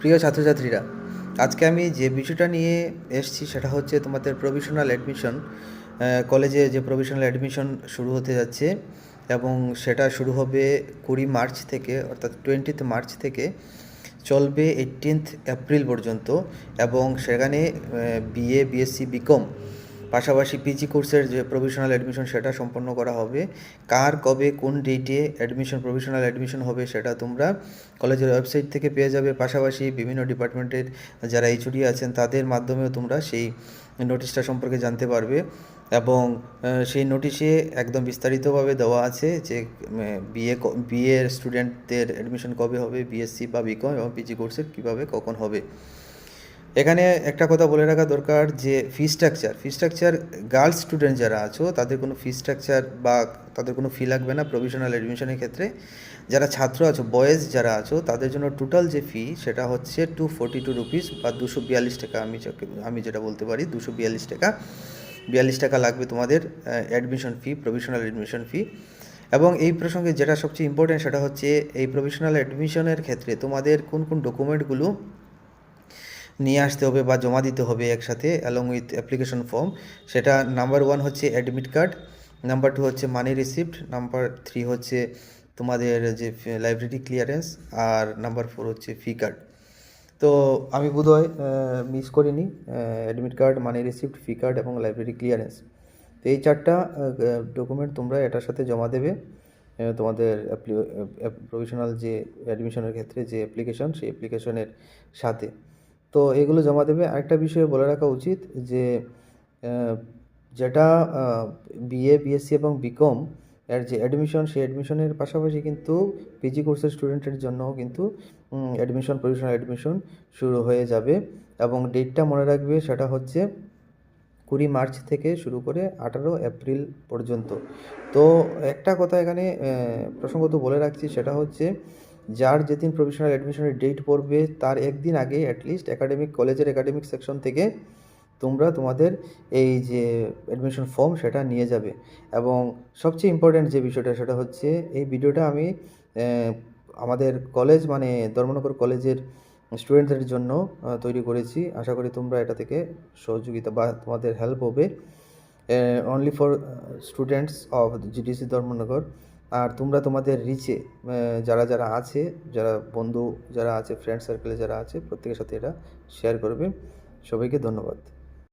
প্রিয় ছাত্রছাত্রীরা, আজকে আমি যে বিষয়টা নিয়ে এসেছি সেটা হচ্ছে তোমাদের প্রভিশনাল অ্যাডমিশন কলেজে যে প্রভিশনাল অ্যাডমিশন শুরু হতে যাচ্ছে এবং সেটা শুরু হবে কুড়ি মার্চ থেকে, অর্থাৎ টোয়েন্টিথ মার্চ থেকে চলবে এইটিনথ এপ্রিল পর্যন্ত এবং সেখানে বিএ বিএসসি বিকম পাশাপাশি পিজি কোর্সের যে প্রভিশনাল অ্যাডমিশন সেটা সম্পন্ন করা হবে। কার কবে, কোন ডেটে অ্যাডমিশন প্রভিশনাল অ্যাডমিশন হবে সেটা তোমরা কলেজের ওয়েবসাইট থেকে পেয়ে যাবে। পাশাপাশি বিভিন্ন ডিপার্টমেন্টের যারা এইচওডি আছেন, তাদের মাধ্যমেও তোমরা সেই নোটিশটা সম্পর্কে জানতে পারবে এবং সেই নোটিশে একদম বিস্তারিতভাবে দেওয়া আছে যে বিএ বিএ স্টুডেন্টদের অ্যাডমিশন কবে হবে বিএসসি বা বিকম এবং পিজি কোর্সের কীভাবে কখন হবে। এখানে একটা কথা বলে রাখা দরকার যে fee structure fee structure girls student যারা আছো, তাদের কোনো ফি স্ট্রাকচার বা তাদের কোনো ফি লাগবে না প্রভিশনাল অ্যাডমিশনের ক্ষেত্রে। যারা ছাত্র আছো বয়েজ যারা আছো, তাদের জন্য টোটাল যে ফি সেটা হচ্ছে টু ফোর্টি টু রুপিস বা দুশো বিয়াল্লিশ টাকা আমি আমি যেটা বলতে পারি, দুশো বিয়াল্লিশ টাকা। বিয়াল্লিশ টাকা লাগবে তোমাদের admission fee provisional admission fee এবং এই প্রসঙ্গে যেটা সবচেয়ে ইম্পর্টেন্ট সেটা হচ্ছে এই প্রভিশনাল অ্যাডমিশনের ক্ষেত্রে তোমাদের কোন কোন ডকুমেন্টগুলো নিয়ে আসতে হবে বা জমা দিতে হবে একসাথে অ্যালং উইথ অ্যাপ্লিকেশন ফর্ম সেটা নাম্বার ওয়ান হচ্ছে অ্যাডমিট কার্ড নাম্বার টু হচ্ছে মানি রিসিপ্ট নাম্বার থ্রি হচ্ছে তোমাদের যে লাইব্রেরি ক্লিয়ারেন্স আর নাম্বার ফোর হচ্ছে ফি কার্ড তো আমি বোধহয় মিস করিনি admit card money receipt fee card এবং লাইব্রেরি ক্লিয়ারেন্স তো এই চারটা ডকুমেন্ট তোমরা এটার সাথে জমা দেবে তোমাদের প্রভিশনাল যে অ্যাডমিশনের ক্ষেত্রে যে অ্যাপ্লিকেশন সেই অ্যাপ্লিকেশনের সাথে। তো এগুলো জমা দেবে। আরেকটা বিষয়ে বলে রাখা উচিত যে যেটা বিএ বিএসসি এবং বিকম এর যে অ্যাডমিশন সেই অ্যাডমিশনের পাশাপাশি কিন্তু পিজি কোর্সের স্টুডেন্টের জন্যও কিন্তু অ্যাডমিশন প্রভিশনাল অ্যাডমিশন শুরু হয়ে যাবে এবং ডেটটা মনে রাখবে সেটা হচ্ছে কুড়ি মার্চ থেকে শুরু করে আঠারো এপ্রিল পর্যন্ত। তো একটা কথা এখানে প্রসঙ্গত বলে রাখছি, সেটা হচ্ছে যার যেদিন প্রভিশনাল অ্যাডমিশনের ডেট পড়বে, তার একদিন আগে অ্যাটলিস্ট একাডেমিক কলেজের একাডেমিক সেকশন থেকে তোমরা তোমাদের এই যে অ্যাডমিশন ফর্ম সেটা নিয়ে যাবে। এবং সবচেয়ে ইম্পর্ট্যান্ট যে বিষয়টা, সেটা হচ্ছে এই ভিডিওটা আমি আমাদের কলেজ মানে ধর্মনগর কলেজের স্টুডেন্টদের জন্য তৈরি করেছি। আশা করি তোমরা এটা থেকে সহযোগিতা বা তোমাদের হেল্প হবে। Only for students of GDC Dharmanagar. আর তোমরা তোমাদের রিচে যারা যারা আছে, যারা বন্ধু, যারা আছে ফ্রেন্ড সার্কেলে যারা আছে, প্রত্যেকের সাথে এটা শেয়ার করবে। সবাইকে ধন্যবাদ।